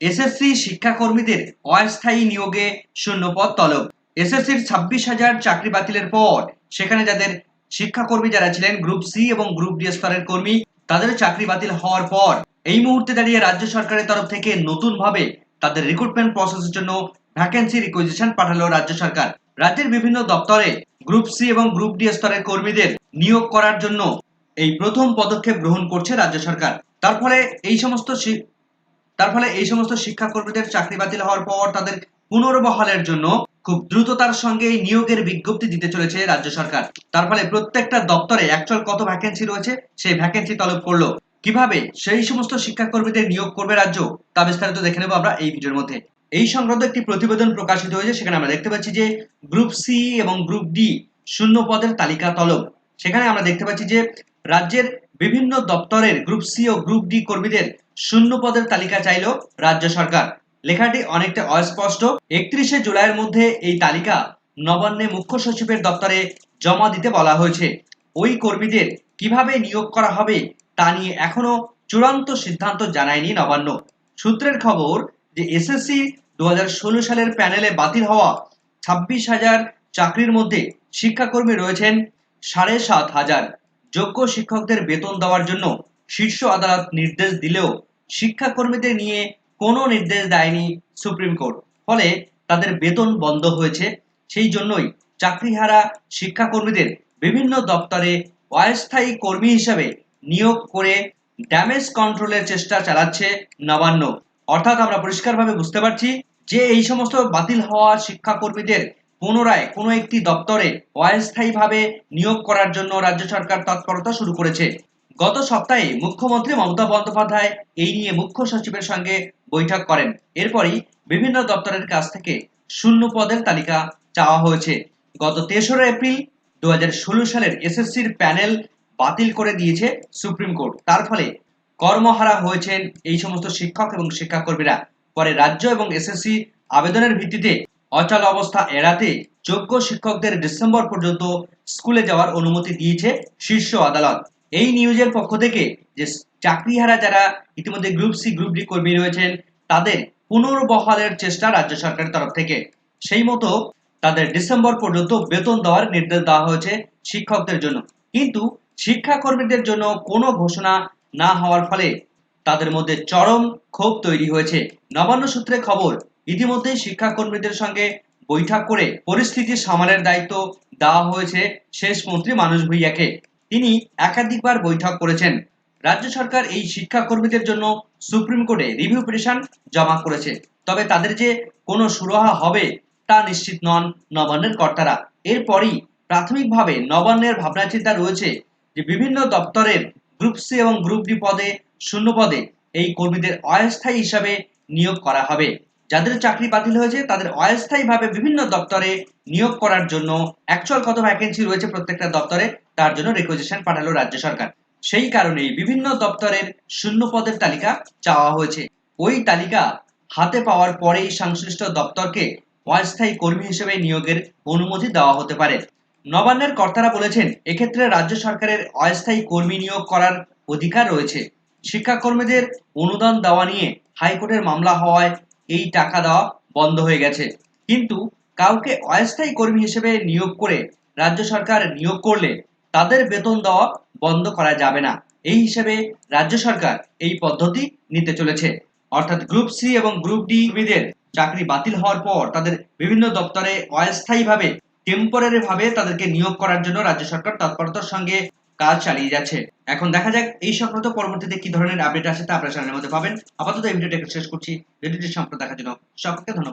SSC শিক্ষাকর্মীদের অস্থায়ী নিয়োগে শূন্য পদ তলব। এসএসসির ছাব্বিশ হাজার চাকরি বাতিলের পর সেখানে যাদের শিক্ষাকর্মী যারা ছিলেন, গ্রুপ সি এবং গ্রুপ ডি স্তরের কর্মী, তাদের চাকরি বাতিল হওয়ার পর এই মুহূর্তে দাঁড়িয়ে রাজ্য সরকারের তরফ থেকে নতুন ভাবে তাদের রিক্রুটমেন্ট প্রসেসের জন্য ভ্যাকেন্সি রিকোয়েজিশন পাঠালো রাজ্য সরকার। রাজ্যের বিভিন্ন দপ্তরে গ্রুপ সি এবং গ্রুপ ডি স্তরের কর্মীদের নিয়োগ করার জন্য এই প্রথম পদক্ষেপ গ্রহণ করছে রাজ্য সরকার। তার ফলে এই সমস্ত তার ফলে এই সমস্ত শিক্ষাকর্মীদের চাকরি বাতিল হওয়ার পর তাদের পুনর্বহালের জন্য খুব দ্রুততার সঙ্গে এই নিয়োগের বিজ্ঞপ্তি দিতে চলেছে রাজ্য সরকার। তার ফলে প্রত্যেকটা দপ্তরে অ্যাকচুয়াল কত ভ্যাকেন্সি রয়েছে, সেই ভ্যাকেন্সি তলব করল। কীভাবে সেই সমস্ত শিক্ষাকর্মীদের নিয়োগ করবে রাজ্য, তা বিস্তারিত দেখে নেব আমরা এই ভিডিওর মধ্যে। এই সংক্রান্ত একটি প্রতিবেদন প্রকাশিত হয়েছে, সেখানে আমরা দেখতে পাচ্ছি যে গ্রুপ সি এবং গ্রুপ ডি শূন্য পদের তালিকা তলব। সেখানে আমরা দেখতে পাচ্ছি যে রাজ্যের বিভিন্ন দপ্তরের গ্রুপ সি ও গ্রুপ ডি কর্মীদের শূন্য পদের তালিকা চাইল রাজ্য সরকার। লেখাটি অনেকটা অস্পষ্ট। একত্রিশে জুলাইয়ের মধ্যে এই তালিকা নবান্নে মুখ্য সচিবের দপ্তরে জমা দিতে বলা হয়েছে। ওই কর্মীদের কীভাবে নিয়োগ করা হবে তা নিয়ে এখনও চূড়ান্ত সিদ্ধান্ত জানায়নি নবান্ন। সূত্রের খবর যে এসএসসি দু হাজার ষোলো সালের প্যানেলে বাতিল হওয়া ছাব্বিশ হাজার চাকরির মধ্যে শিক্ষাকর্মী রয়েছেন সাড়ে সাত হাজার। যোগ্য শিক্ষকদের বেতন দেওয়ার জন্য শীর্ষ আদালত নির্দেশ দিলেও শিক্ষাকর্মীদের নিয়ে কোনো নির্দেশ দেয়নি সুপ্রিম কোর্ট। ফলে তাদের বেতন বন্ধ হয়েছে। সেই জন্যই চাকরিহারা শিক্ষাকর্মীদের বিভিন্ন দপ্তরে অস্থায়ী কর্মী হিসাবে নিয়োগ করে ড্যামেজ কন্ট্রোলের চেষ্টা চালাচ্ছে নবান্ন। অর্থাৎ আমরা পরিষ্কারভাবে বুঝতে পারছি যে এই সমস্ত বাতিল হওয়া শিক্ষাকর্মীদের পুনরায় কোনো একটি দপ্তরে অস্থায়ীভাবে নিয়োগ করার জন্য রাজ্য সরকার তৎপরতা শুরু করেছে। গত সপ্তাহে মুখ্যমন্ত্রী মমতা বন্দ্যোপাধ্যায় এই নিয়ে মুখ্য সচিবের সঙ্গে বৈঠক করেন। এরপরই বিভিন্ন দপ্তরের কাছ থেকে শূন্য পদের তালিকা চাওয়া হয়েছে। গত তেসরা এপ্রিল দু হাজার ষোলো সালের এসএসসির প্যানেল বাতিল করে দিয়েছে সুপ্রিম কোর্ট। তার ফলে কর্মহারা হয়েছেন এই সমস্ত শিক্ষক এবং শিক্ষাকর্মীরা। পরে রাজ্য এবং এসএসসি আবেদনের ভিত্তিতে অচল অবস্থা এড়াতে যোগ্য শিক্ষকদের ডিসেম্বর পর্যন্ত স্কুলে যাওয়ার অনুমতি দিয়েছে শীর্ষ আদালত। এই নিউজের পক্ষ থেকে যে চাকরিহারা যারা ইতিমধ্যে গ্রুপ সি, গ্রুপ ডি কর্মী রয়েছেন, তাদের পুনর্বহালের চেষ্টা রাজ্য সরকারের তরফ থেকে। সেই মতো তাদের ডিসেম্বর পর্যন্ত বেতন দেওয়ার নির্দেশ দেওয়া হয়েছে শিক্ষকদের জন্য। কিন্তু শিক্ষাকর্মীদের জন্য কোনো ঘোষণা না হওয়ার ফলে তাদের মধ্যে চরম ক্ষোভ তৈরি হয়েছে। নবান্ন সূত্রে খবর ইতিমধ্যেই শিক্ষাকর্মীদের সঙ্গে বৈঠক করে পরিস্থিতি সামালের দায়িত্ব দেওয়া হয়েছে শেষ মন্ত্রী মানুষ ভুইয়াকে। তিনি একাধিকবার বৈঠক করেছেন। রাজ্য সরকার এই শিক্ষাকর্মীদের জন্য সুপ্রিম কোর্টে রিভিউ পিটিশন জমা করেছে। তবে তাদের যে কোনো সুরাহা হবে তা নিশ্চিত নন নবান্নের কর্তারা। এরপরই প্রাথমিকভাবে নবান্নের ভাবনা চিন্তা রয়েছে যে বিভিন্ন দপ্তরের গ্রুপ সি এবং গ্রুপ ডি পদে, শূন্য পদে এই কর্মীদের অস্থায়ী হিসাবে নিয়োগ করা হবে। যাদের চাকরি বাতিল হয়েছে, তাদের অস্থায়ীভাবে বিভিন্ন দপ্তরে নিয়োগ করার জন্য অ্যাকচুয়াল কত ভ্যাকেন্সি রয়েছে প্রত্যেকটা দপ্তরে, তার জন্য রিকোয়েজিশন পাঠালো রাজ্য সরকার। সেই কারণেই বিভিন্ন দপ্তরের শূন্য পদের তালিকা চাওয়া হয়েছে। ওই তালিকা হাতে পাওয়ার পরেই সংশ্লিষ্ট দপ্তরকে অস্থায়ী কর্মী হিসেবে নিয়োগের অনুমতি দেওয়া হতে পারে। নবান্নের কর্তারা বলেছেন, এক্ষেত্রে রাজ্য সরকারের অস্থায়ী কর্মী নিয়োগ করার অধিকার রয়েছে। শিক্ষাকর্মীদের অনুদান দেওয়া নিয়ে হাইকোর্টের মামলা হওয়ায় এই টাকা দেওয়া বন্ধ হয়ে গেছে। কিন্তু কাউকে অস্থায়ী কর্মী হিসেবে নিয়োগ করে রাজ্য সরকার নিয়োগ করলে তাদের বেতন দেওয়া বন্ধ করা যাবে না। এই হিসেবে রাজ্য সরকার এই পদ্ধতি নিতে চলেছে। অর্থাৎ গ্রুপ সি এবং গ্রুপ ডি কর্মীদের চাকরি বাতিল হওয়ার পর তাদের বিভিন্ন দপ্তরে অস্থায়ীভাবে টেম্পোরারি ভাবে তাদেরকে নিয়োগ করার জন্য রাজ্য সরকার তৎপরতার সঙ্গে কাজ চালিয়ে যাচ্ছে। এখন দেখা যাক এই সংক্রান্ত পরবর্তীতে কি ধরনের আপডেট আসে তা আপনারা চ্যানেলের মধ্যে পাবেন। আপাতত এই ভিডিওটা শেষ করছি। ভিডিওটি সম্পূর্ণ দেখার জন্য সকলকে ধন্যবাদ।